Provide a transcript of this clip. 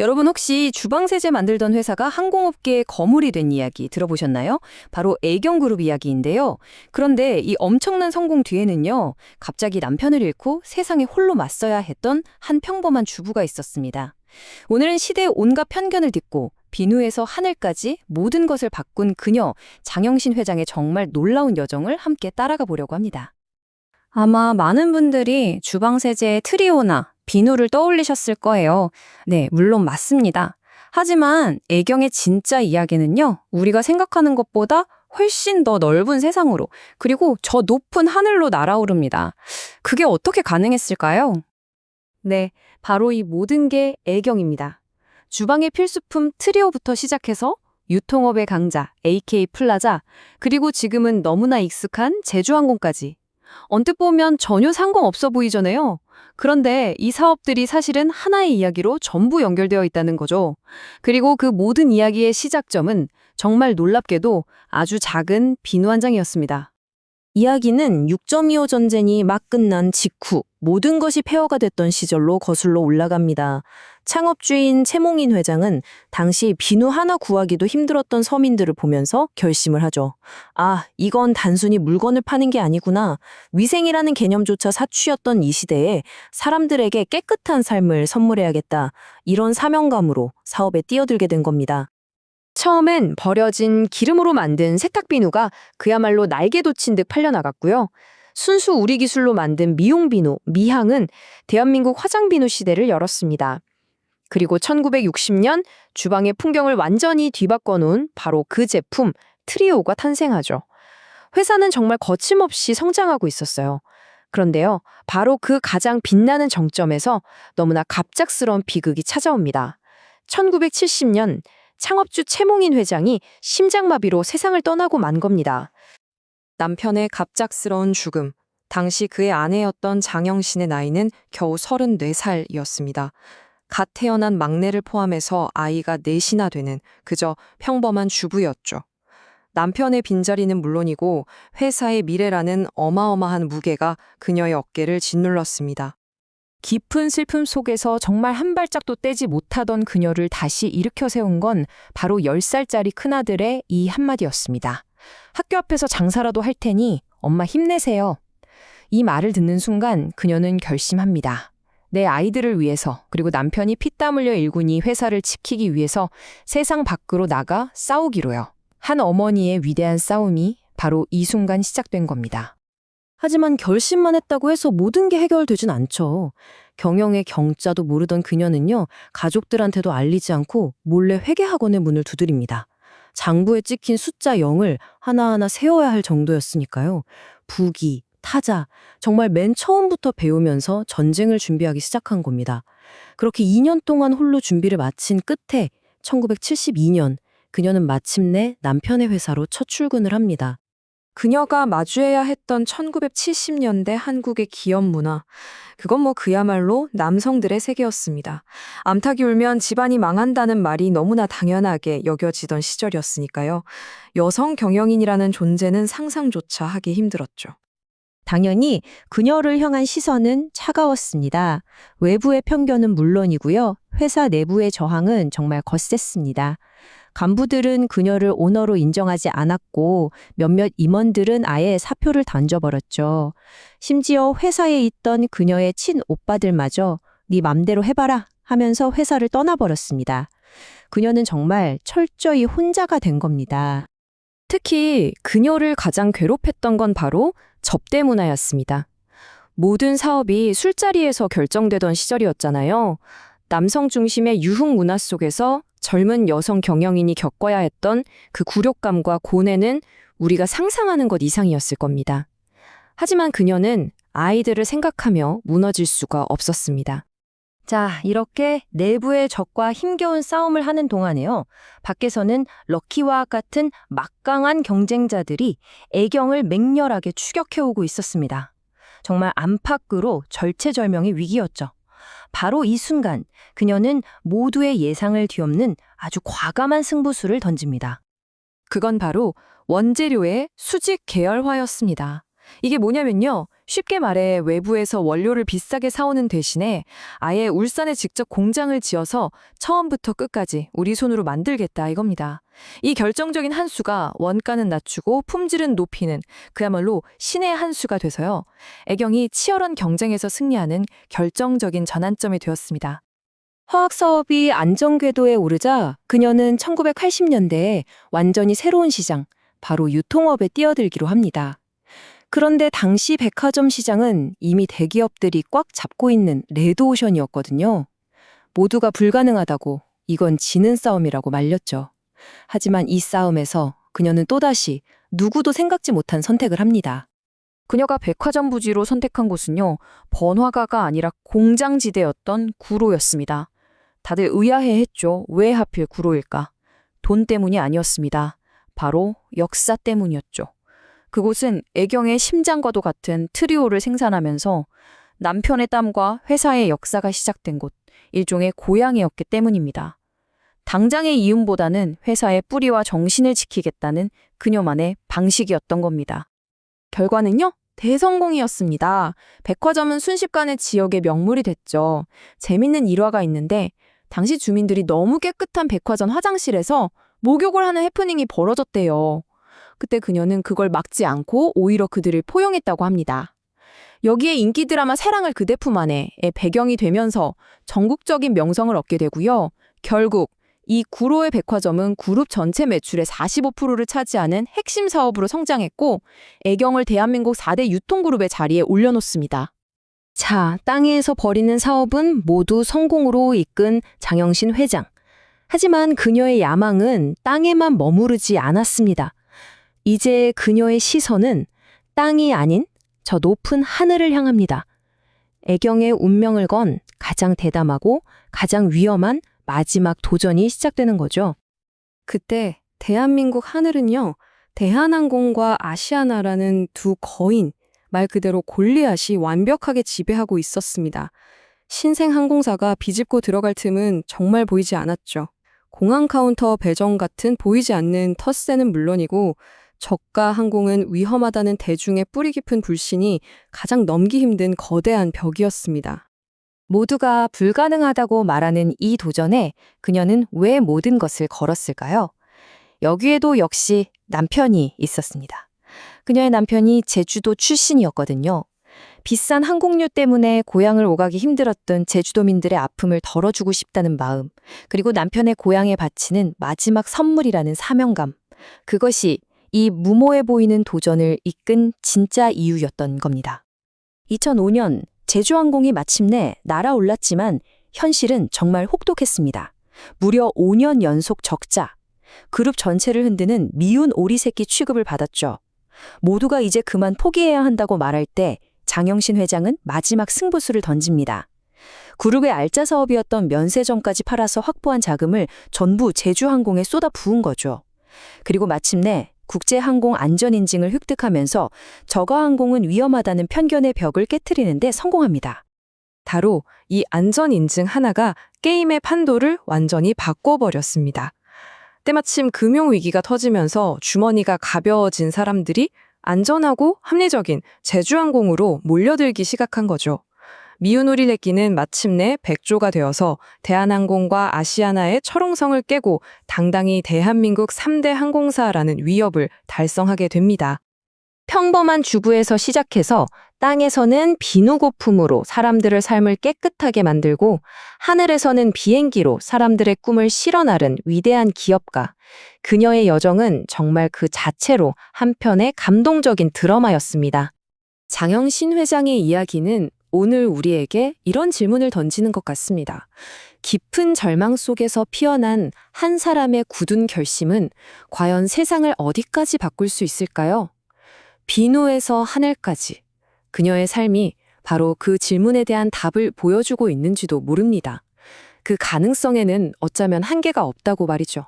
여러분 혹시 주방 세제 만들던 회사가 항공업계의 거물이 된 이야기 들어보셨나요? 바로 애경그룹 이야기인데요. 그런데 이 엄청난 성공 뒤에는요, 갑자기 남편을 잃고 세상에 홀로 맞서야 했던 한 평범한 주부가 있었습니다. 오늘은 시대의 온갖 편견을 딛고 비누에서 하늘까지 모든 것을 바꾼 그녀, 장영신 회장의 정말 놀라운 여정을 함께 따라가 보려고 합니다. 아마 많은 분들이 주방세제의 트리오나 비누를 떠올리셨을 거예요. 네, 물론 맞습니다. 하지만 애경의 진짜 이야기는요, 우리가 생각하는 것보다 훨씬 더 넓은 세상으로, 그리고 저 높은 하늘로 날아오릅니다. 그게 어떻게 가능했을까요? 네, 바로 이 모든 게 애경입니다. 주방의 필수품 트리오부터 시작해서 유통업의 강자 AK 플라자, 그리고 지금은 너무나 익숙한 제주항공까지. 언뜻 보면 전혀 상관없어 보이잖아요. 그런데 이 사업들이 사실은 하나의 이야기로 전부 연결되어 있다는 거죠. 그리고 그 모든 이야기의 시작점은 정말 놀랍게도 아주 작은 비누 한 장이었습니다. 이야기는 6.25 전쟁이 막 끝난 직후 모든 것이 폐허가 됐던 시절로 거슬러 올라갑니다. 창업주인 최몽인 회장은 당시 비누 하나 구하기도 힘들었던 서민들을 보면서 결심을 하죠. 아, 이건 단순히 물건을 파는 게 아니구나. 위생이라는 개념조차 사취였던 이 시대에 사람들에게 깨끗한 삶을 선물해야겠다. 이런 사명감으로 사업에 뛰어들게 된 겁니다. 처음엔 버려진 기름으로 만든 세탁비누가 그야말로 날개 돋친 듯 팔려나갔고요. 순수 우리 기술로 만든 미용비누, 미향은 대한민국 화장비누 시대를 열었습니다. 그리고 1960년 주방의 풍경을 완전히 뒤바꿔 놓은 바로 그 제품 트리오가 탄생하죠. 회사는 정말 거침없이 성장하고 있었어요. 그런데요, 바로 그 가장 빛나는 정점에서 너무나 갑작스러운 비극이 찾아옵니다. 1970년 창업주 최몽인 회장이 심장마비로 세상을 떠나고 만 겁니다. 남편의 갑작스러운 죽음. 당시 그의 아내였던 장영신의 나이는 겨우 34살이었습니다. 갓 태어난 막내를 포함해서 아이가 넷이나 되는 그저 평범한 주부였죠. 남편의 빈자리는 물론이고 회사의 미래라는 어마어마한 무게가 그녀의 어깨를 짓눌렀습니다. 깊은 슬픔 속에서 정말 한 발짝도 떼지 못하던 그녀를 다시 일으켜 세운 건 바로 10살짜리 큰아들의 이 한마디였습니다. 학교 앞에서 장사라도 할 테니 엄마 힘내세요. 이 말을 듣는 순간 그녀는 결심합니다. 내 아이들을 위해서 그리고 남편이 피땀 흘려 일군 이 회사를 지키기 위해서 세상 밖으로 나가 싸우기로요. 한 어머니의 위대한 싸움이 바로 이 순간 시작된 겁니다. 하지만 결심만 했다고 해서 모든 게 해결되진 않죠. 경영의 경자도 모르던 그녀는요, 가족들한테도 알리지 않고 몰래 회계학원의 문을 두드립니다. 장부에 찍힌 숫자 0을 하나하나 세워야 할 정도였으니까요. 부기, 타자, 정말 맨 처음부터 배우면서 전쟁을 준비하기 시작한 겁니다. 그렇게 2년 동안 홀로 준비를 마친 끝에 1972년 그녀는 마침내 남편의 회사로 첫 출근을 합니다. 그녀가 마주해야 했던 1970년대 한국의 기업 문화. 그건 뭐 그야말로 남성들의 세계였습니다. 암탉이 울면 집안이 망한다는 말이 너무나 당연하게 여겨지던 시절이었으니까요. 여성 경영인이라는 존재는 상상조차 하기 힘들었죠. 당연히 그녀를 향한 시선은 차가웠습니다. 외부의 편견은 물론이고요. 회사 내부의 저항은 정말 거셌습니다. 간부들은 그녀를 오너로 인정하지 않았고 몇몇 임원들은 아예 사표를 던져버렸죠. 심지어 회사에 있던 그녀의 친오빠들마저 네 맘대로 해봐라 하면서 회사를 떠나버렸습니다. 그녀는 정말 철저히 혼자가 된 겁니다. 특히 그녀를 가장 괴롭혔던 건 바로 접대 문화였습니다. 모든 사업이 술자리에서 결정되던 시절이었잖아요. 남성 중심의 유흥 문화 속에서 젊은 여성 경영인이 겪어야 했던 그 굴욕감과 고뇌는 우리가 상상하는 것 이상이었을 겁니다. 하지만 그녀는 아이들을 생각하며 무너질 수가 없었습니다. 자, 이렇게 내부의 적과 힘겨운 싸움을 하는 동안에요. 밖에서는 럭키와 같은 막강한 경쟁자들이 애경을 맹렬하게 추격해오고 있었습니다. 정말 안팎으로 절체절명의 위기였죠. 바로 이 순간 그녀는 모두의 예상을 뒤엎는 아주 과감한 승부수를 던집니다. 그건 바로 원재료의 수직 계열화였습니다. 이게 뭐냐면요. 쉽게 말해 외부에서 원료를 비싸게 사오는 대신에 아예 울산에 직접 공장을 지어서 처음부터 끝까지 우리 손으로 만들겠다 이겁니다. 이 결정적인 한 수가 원가는 낮추고 품질은 높이는 그야말로 신의 한 수가 돼서요. 애경이 치열한 경쟁에서 승리하는 결정적인 전환점이 되었습니다. 화학 사업이 안정궤도에 오르자 그녀는 1980년대에 완전히 새로운 시장, 바로 유통업에 뛰어들기로 합니다. 그런데 당시 백화점 시장은 이미 대기업들이 꽉 잡고 있는 레드오션이었거든요. 모두가 불가능하다고 이건 지는 싸움이라고 말렸죠. 하지만 이 싸움에서 그녀는 또다시 누구도 생각지 못한 선택을 합니다. 그녀가 백화점 부지로 선택한 곳은요, 번화가가 아니라 공장지대였던 구로였습니다. 다들 의아해 했죠. 왜 하필 구로일까? 돈 때문이 아니었습니다. 바로 역사 때문이었죠. 그곳은 애경의 심장과도 같은 트리오를 생산하면서 남편의 땀과 회사의 역사가 시작된 곳, 일종의 고향이었기 때문입니다. 당장의 이윤보다는 회사의 뿌리와 정신을 지키겠다는 그녀만의 방식이었던 겁니다. 결과는요? 대성공이었습니다. 백화점은 순식간에 지역의 명물이 됐죠. 재밌는 일화가 있는데 당시 주민들이 너무 깨끗한 백화점 화장실에서 목욕을 하는 해프닝이 벌어졌대요. 그때 그녀는 그걸 막지 않고 오히려 그들을 포용했다고 합니다. 여기에 인기 드라마 사랑을 그대 품 안에의 배경이 되면서 전국적인 명성을 얻게 되고요. 결국 이 구로의 백화점은 그룹 전체 매출의 45%를 차지하는 핵심 사업으로 성장했고 애경을 대한민국 4대 유통그룹의 자리에 올려놓습니다. 자, 땅에서 벌이는 사업은 모두 성공으로 이끈 장영신 회장. 하지만 그녀의 야망은 땅에만 머무르지 않았습니다. 이제 그녀의 시선은 땅이 아닌 저 높은 하늘을 향합니다. 애경의 운명을 건 가장 대담하고 가장 위험한 마지막 도전이 시작되는 거죠. 그때 대한민국 하늘은요, 대한항공과 아시아나라는 두 거인, 말 그대로 골리앗이 완벽하게 지배하고 있었습니다. 신생 항공사가 비집고 들어갈 틈은 정말 보이지 않았죠. 공항 카운터 배정 같은 보이지 않는 텃세는 물론이고, 저가 항공은 위험하다는 대중의 뿌리 깊은 불신이 가장 넘기 힘든 거대한 벽이었습니다. 모두가 불가능하다고 말하는 이 도전에 그녀는 왜 모든 것을 걸었을까요? 여기에도 역시 남편이 있었습니다. 그녀의 남편이 제주도 출신이었거든요. 비싼 항공료 때문에 고향을 오가기 힘들었던 제주도민들의 아픔을 덜어주고 싶다는 마음, 그리고 남편의 고향에 바치는 마지막 선물이라는 사명감. 그것이 이 무모해 보이는 도전을 이끈 진짜 이유였던 겁니다. 2005년 제주항공이 마침내 날아올랐지만 현실은 정말 혹독했습니다. 무려 5년 연속 적자. 그룹 전체를 흔드는 미운 오리 새끼 취급을 받았죠. 모두가 이제 그만 포기해야 한다고 말할 때 장영신 회장은 마지막 승부수를 던집니다. 그룹의 알짜 사업이었던 면세점까지 팔아서 확보한 자금을 전부 제주항공에 쏟아 부은 거죠. 그리고 마침내 국제항공 안전인증을 획득하면서 저가항공은 위험하다는 편견의 벽을 깨뜨리는데 성공합니다. 바로 이 안전 인증 하나가 게임의 판도를 완전히 바꿔버렸습니다. 때마침 금융위기가 터지면서 주머니가 가벼워진 사람들이 안전하고 합리적인 제주항공으로 몰려들기 시작한 거죠. 미운 오리레끼는 마침내 백조가 되어서 대한항공과 아시아나의 철옹성을 깨고 당당히 대한민국 3대 항공사라는 위협을 달성하게 됩니다. 평범한 주부에서 시작해서 땅에서는 비누 고품으로 사람들의 삶을 깨끗하게 만들고 하늘에서는 비행기로 사람들의 꿈을 실어나른 위대한 기업가. 그녀의 여정은 정말 그 자체로 한편의 감동적인 드라마였습니다. 장영신 회장의 이야기는 오늘 우리에게 이런 질문을 던지는 것 같습니다. 깊은 절망 속에서 피어난 한 사람의 굳은 결심은 과연 세상을 어디까지 바꿀 수 있을까요? 비누에서 하늘까지. 그녀의 삶이 바로 그 질문에 대한 답을 보여주고 있는지도 모릅니다. 그 가능성에는 어쩌면 한계가 없다고 말이죠.